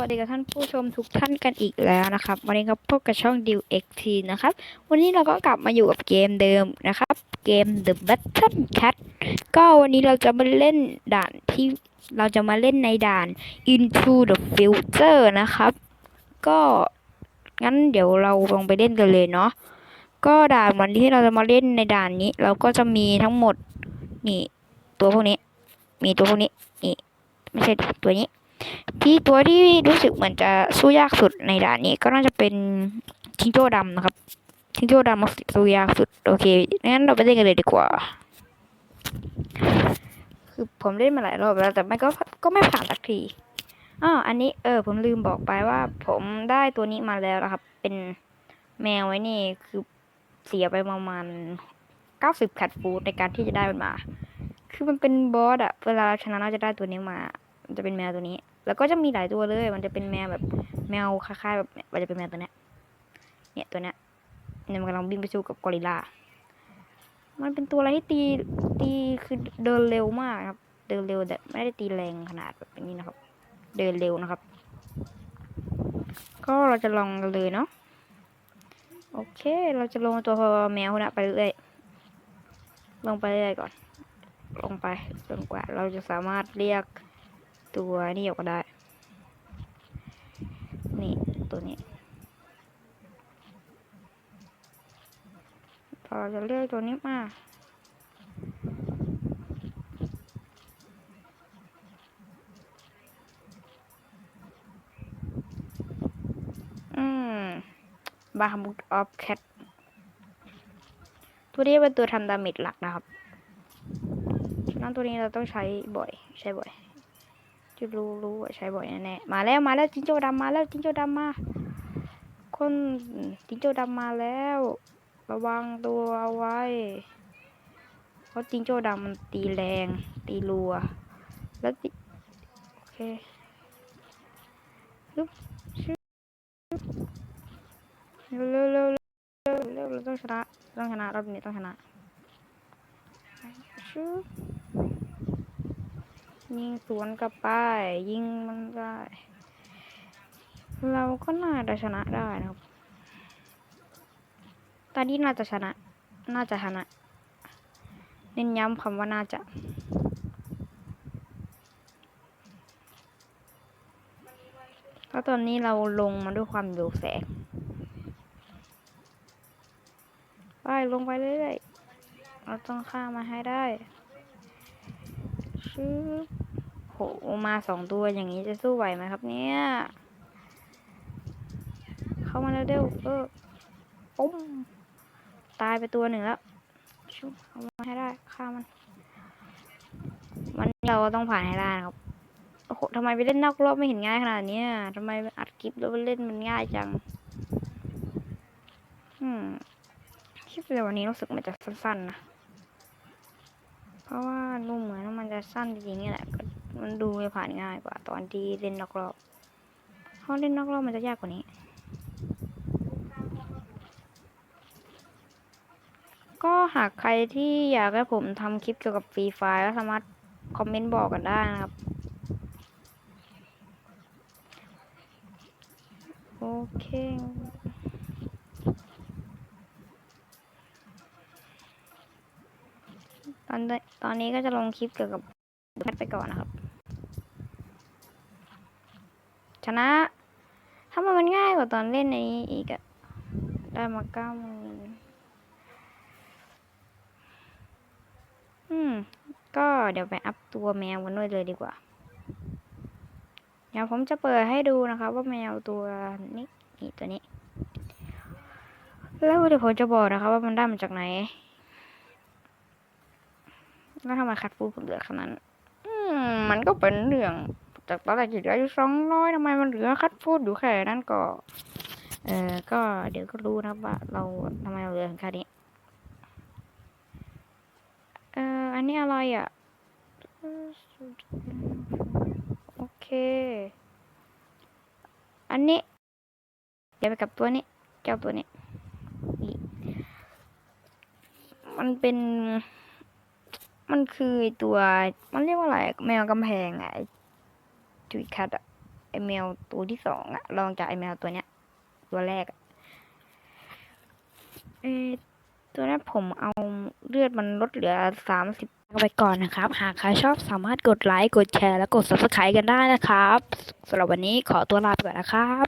วัสดีกับท่านผู้ชมทุกท่านกันอีกแล้วนะครับ วันนี้ก็พบกับช่อง d ิว XT นะครับ วันนี้เราก็กลับมาอยู่กับเกมเดิมนะครับ เกม The Battle Cat ก็วันนี้เราจะมาเล่นด่านที่เราจะมาเล่นในด่าน Into the Future นะครับ ก็งั้นเดี๋ยวเราลงไปเล่นกันเลยเนาะก็ด่านวันที่เราจะมาเล่นในด่านนี้ เราก็จะมีทั้งหมดนี่ตัวพวกนี้ มีตัวพวกนี้นี่ไม่ใช่ตัวนี้ ที่ตัวที่รู้สึกเหมือนจะสู้ยากสุดในด่านนี้ก็น่าจะเป็นทิงโจ้ดำนะครับทิงโจ้ดำมันสู้ยากสุดโอเคงั้นเราไปเล่นกันเลยดีกว่า คือผมเล่นมาหลายรอบแล้วแต่ไม่ก็ก็ไม่ผ่านสักทีอ้ออันนี้เออ ผมลืมบอกไปว่า ผมได้ตัวนี้มาแล้วนะครับ เป็นแมวไว้นี่คือเสียไปประมาณเก้าสิบแคทฟูดในการที่จะได้มันมา คือมันเป็นบอสอะเวลาเราชนะเราจะได้ตัวนี้มา จะเป็นแมวตัวนี้ แล้วก็จะมีหลายตัวเลย มันจะเป็นแมวแบบแมวคล้ายๆแบบมันจะเป็นแมวตัวเนี้ย เนี่ยตัวเนี้ยเนี่ยมันกำลังบินไปสู้กับกอริลลา มันเป็นตัวอะไรที่ตีตีคือเดินเร็วมากครับ เดินเร็วแต่ไม่ได้ตีแรงขนาดแบบนี้นะครับ เดินเร็วนะครับ ก็เราจะลองกันเลยเนาะ โอเค เราจะลงตัวแมวคนนะไปเรื่อยลงไปเรื่อยก่อน ลงไปจนกว่าเราจะสามารถเรียก ตัวนี่ออกได้ นี่ตัวนี้พอเราจะเลือกตัวนี้มาอืมบาฮามุดออฟแคทตัวนี้เป็นตัวทำดาเมจหลักนะครับฉะนั้นตัวนี้เราต้องใช้บ่อย ใช้บ่อย จะรู้รู้ใช้บ่อยแน่ๆมาแล้วมาแล้วจิงโจ้ดำมาแล้วจิงโจ้ดำมา คนจิงโจ้ดำมาแล้ว ระวังตัวเอาไว้เพราะจิงโจ้ดำมันตีแรง ตีรัว แล้วติโอเคฮึบชึบเร็วเร็วเร็วเร็วเราต้องชนะต้องชนะรอบนี้ต้องชนะชึบ ยิงสวนกลับไป ยิงมันได้ เราก็น่าจะชนะได้นะครับ ตอนนี้น่าจะชนะ น่าจะชนะ เน้นย้ำคำว่าน่าจะเพราะตอนนี้เราลงมาด้วยความเร็วแสง ไปลงไปเรื่อยๆ เราต้องข้ามมาให้ได้ชึบโหมาสองตัวอย่างนี้จะสู้ไหวไหมครับเนี่ย เข้ามาเร็วเออปุ้มตายไปตัวหนึ่งแล้วชุบเอามาให้ได้ฆ่ามัน วันนี้เราต้องผ่านให้ได้นะครับโอ้โหทำไมไปเล่นนอกรอบไม่เห็นง่ายขนาดนี้ทำไมอัดคลิปแล้วไปเล่นมันง่ายจัง อืม คลิปในวันนี้รู้สึกมันจะสั้นๆนะ เพราะว่าดูเหมือนมันจะสั้นจริงๆนี่แหละ มันดูจะผ่านง่ายกว่า ตอนที่เล่นนอกรอบเพราะเล่นนอกรอบมันจะยากกว่านี้ ก็หากใครที่อยากให้ผมทำคลิปเกี่ยวกับฟรีไฟล์ก็สามารถคอมเมนต์บอกกันได้นะครับ โอเคตอนนี้ตอนนี้ก็จะลงคลิปเกี่ยวกับ แพทไปก่อนนะครับ ชนะ ถ้ามันมันง่ายกว่าตอนเล่นในนี้อีกอะได้มาเก้าหมื่นอืม ก็เดี๋ยวไปอัพตัวแมวกันด้วยเลยดีกว่า เดี๋ยวผมจะเปิดให้ดูนะครับว่าแมวตัวนี้นี่ตัวนี้ แล้วเดี๋ยวผมจะบอกนะครับว่ามันได้มาจากไหนแล้วทำไมคัดฟูดเหลือขนาดนั้น มันก็เป็นเรื่อง จากตอนแรกเหลืออยู่สองร้อยทำไมมันเหลือคัดฟูดอยู่แค่นั้นก็ เออก็เดี๋ยวก็รู้นะว่าเราทำไมเราเหลือถึงแค่นี้เอออันนี้อะไรอะ โอเค อันนี้ เดี๋ยวไปกับตัวนี้ เจ้าตัวนี้ มันเป็น มันคือตัว มันเรียกว่าอะไร แมวกำแพงอะไอ้จุยคัดอะไอแมวตัวที่สองอะลองจากไอแมวตัวเนี้ย ตัวแรกอเอตัวนั้ผมเอาเลือดมันลดเหลือสามสิบไปก่อนนะครับ หากใครชอบสามารถกดไลค์ กดแชร์ และกด subscribe กันได้นะครับสำหรับวันนี้ขอตัวลาไปก่อนนะครับ